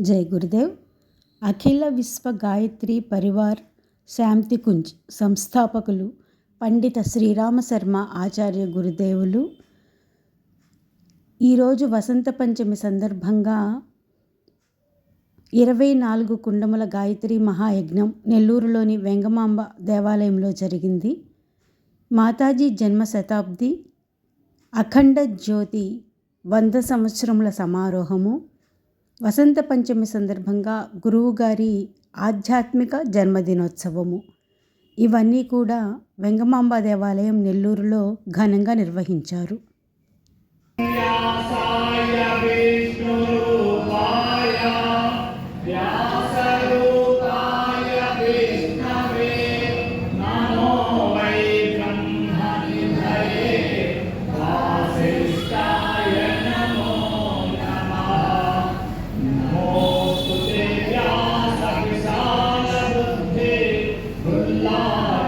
జై గురుదేవ్. అఖిల విశ్వ గాయత్రి పరివార్ శాంతి కుంజ్ సంస్థాపకులు పండిత శ్రీరామ శర్మ ఆచార్య గురుదేవులు. ఈరోజు వసంత పంచమి సందర్భంగా ఇరవై నాలుగు కుండముల గాయత్రి మహాయజ్ఞం నెల్లూరులోని వెంగమాంబ దేవాలయంలో జరిగింది. మాతాజీ జన్మ శతాబ్ది అఖండ జ్యోతి వంద సంవత్సరముల సమారోహము. వసంత పంచమి సందర్భంగా గురువుగారి ఆధ్యాత్మిక జన్మదినోత్సవము. ఇవన్నీ కూడా వెంగమాంబ దేవాలయం నెల్లూరులో ఘనంగా నిర్వహించారు. God.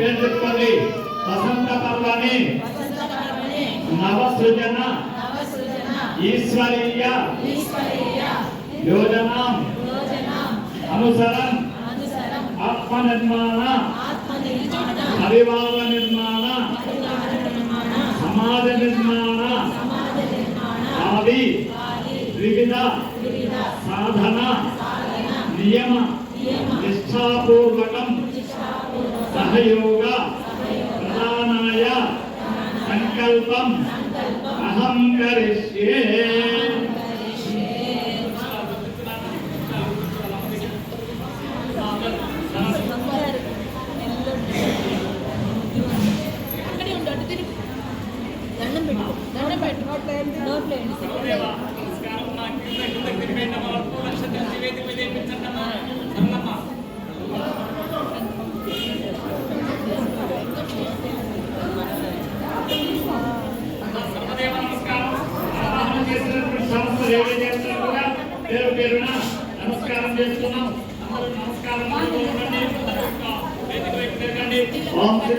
పేరు చెప్పుకోండి. వసంత పర్వని నవసృజన. ఈశ్వరీయ. యోజన. అనుసరం. ఆత్మ నిర్మాణ. పరివార నిర్మాణ. సమాజ నిర్మాణ. ఆది. వివిధ. సాధన. నియమ. నిష్ఠాపూర్వకం. సహయోగ ప్రధానాయ సంకల్పం అహం కరిష్యే. అక్కడే ఉండు అటు తిరుగు. దండం పెట్టు దండం పెట్టు నోట్లో ఏంటి చేస్తారో కూడా పేరు పేరున నమస్కారం చేస్తున్నాం నమస్కారం. ఓం Shri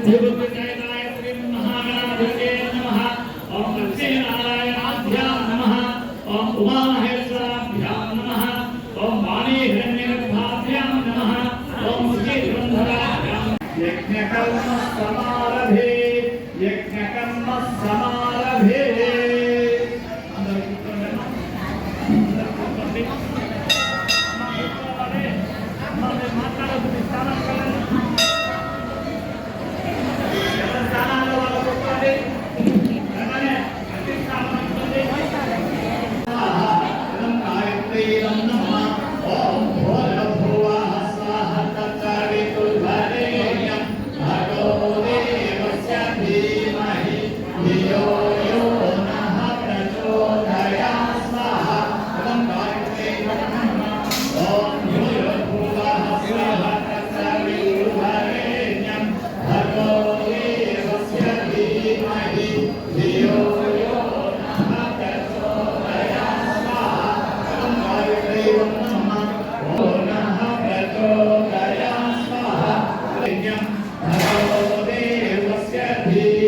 Amen.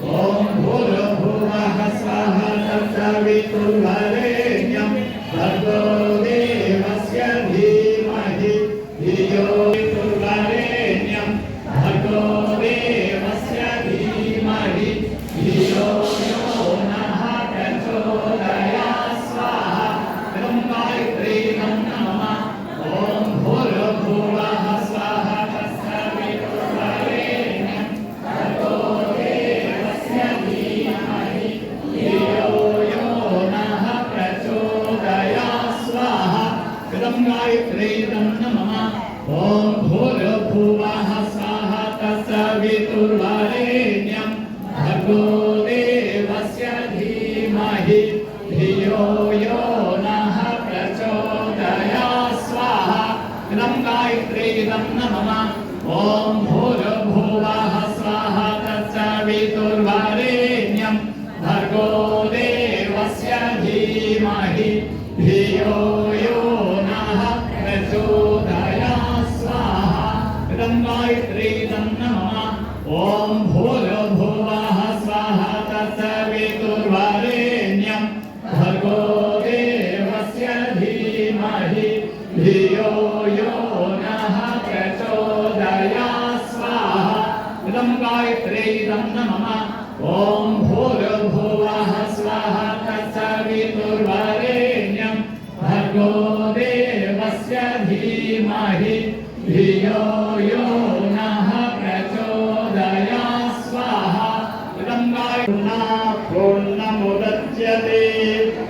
Om Bholo Bhuvaha Svaha Tatsavitur Vare धीमहि धियो यो नः प्रचोदयात् स्वाहा इदं गायत्रीदं नमः ॐ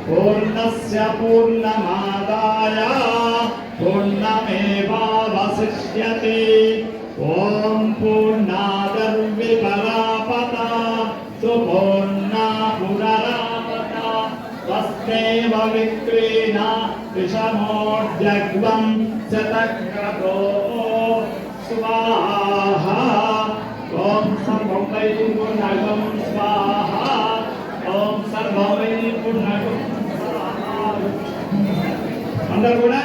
पूर्णस्य पूर्णमादाय। पूर्णमेवावशिष्यते। ॐ విక్రీణ విషమోజగ్వం శతక్రో స్వాహ కూడా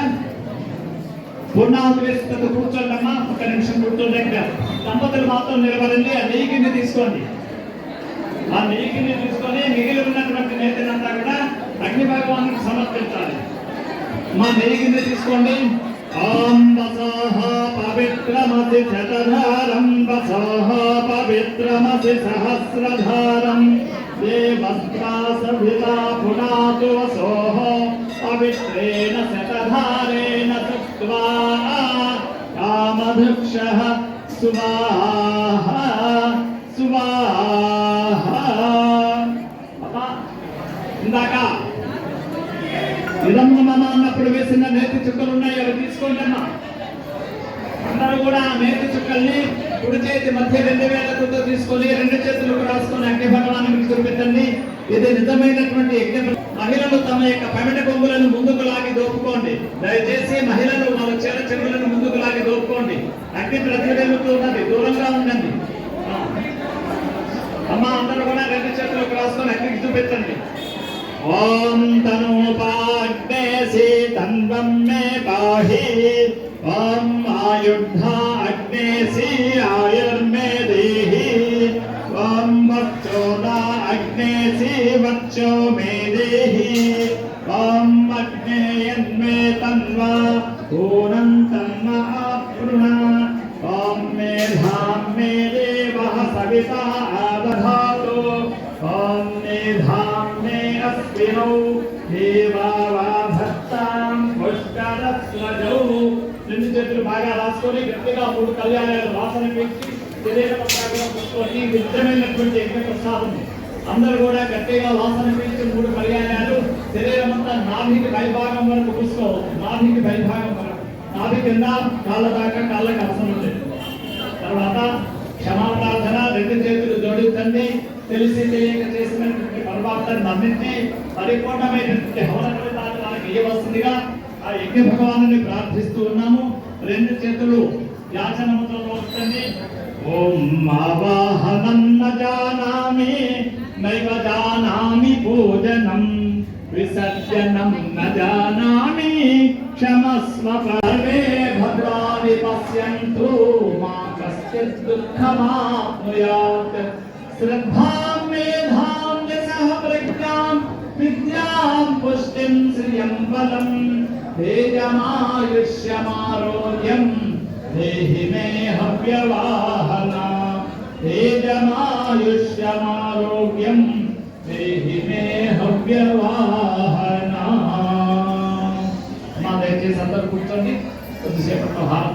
పూర్ణాహుతి వేసి కూర్చోండమ్మా. ఒక్క నిమిషం కూర్చోండి దంపతులు మాత్రం నిలబడండి. ఆ నెయ్యికిని తీసుకోండి. ఆ నెయ్యికిని తీసుకొని మిగిలి ఉన్నటువంటి నేతనంతా కూడా అగ్ని భగవానికి సమర్పించాలి మా నెయ్యిని తీసుకోండి ఓం వసోహ పవిత్రమసి శతధారం వసోహ పవిత్రమసి సహస్రధారం దేవస్త్రాసభితా పునాతు వసోహ పవిత్రేణ శతధారేణ సుక్త్వా కామధుక్షః సువాహ సువాహ నేతి కుడి చేతి మధ్య రెండు వేలతో తీసుకొని రెండు చేతులకు రాసుకొని అగ్ని భగవానికి చూపెట్టండి ఇది నిజమైనటువంటి యజ్ఞ మహిళలు తమ యొక్క పమిట కొమ్ములను ముందుకు లాగి దోపుకోండి. దయచేసి మహిళలు వాళ్ళ చీర చెరువులను ముందుకు లాగి దోపుకోండి. అగ్ని ప్రతిబింబుతూ ఉన్నది దూరంగా ఉండండి. అమ్మ అందరూ కూడా రెండు చేతులకు రాసుకొని అగ్నికి చూపెట్టండి ఓం తనూపాగ్నేసి తన్వం మే పాహి. ఓం ఆయుద్ధ अग्नेसी आयुर्मेदेहि ॐ वक्षोदा अग्नेसी वक्षो मे देहि ॐ अग्नेयन्मे तन्वा पूर्णं तन्न आपृणा ॐ मेधां मे देवः सविता आदधातु ॐ मेधां मे अस्मिनौ देवा वा भक्तां पुष्करस्वजौ రెండు చేతులు బాగా రాసుకొని గట్టిగా మూడు కళ్యాణాలు వాసన పెంచి శరీర పత్రాలుగా పుచ్చుకొని యజ్ఞ ప్రసాదం. అందరూ కూడా గట్టిగా వాసన పెంచి మూడు కళ్యాణాలు శరీరం అంతా నాభికి పైభాగం వరకు పుచ్చుకోవచ్చు నాభికి పైభాగం వరకు. నాభి కింద కాళ్ళ దాకా కాళ్ళకి అవసరం లేదు. తర్వాత క్షమాప్రార్థన రెండు చేతులు జోడించండి. తెలిసి తెలియక చేసినటువంటి పరమార్థాన్ని నమ్మించి పరిపూర్ణమైనటువంటి హవన వస్తుందిగా మనకి ఇవ్వవలసిందిగా యజ్ఞ భగవాను ప్రార్థిస్తూ ఉన్నాము రెండు చేతులు యాచన ముద్రలో ఉంటుంది ఓం ఆవాహనం జానామి నైవ జానామి భోజనం విసర్జనం న జానామి క్షమస్వ సర్వే భద్రాని పశ్యంతు మా కశ్చిత్ దుఃఖమాప్నుయాత్ శ్రద్ధాం మేధాం యశః ప్రజ్ఞాం విద్యాం పుష్టిం శ్రియం బలం तेजमायुष्यमारोग्यं देहि मे हव्यवाहना तेजमायुष्यमारोग्यं देहि मे हव्यवाहना माँ देखिए संदर्भ कुछ तो जिसे अपना हाथ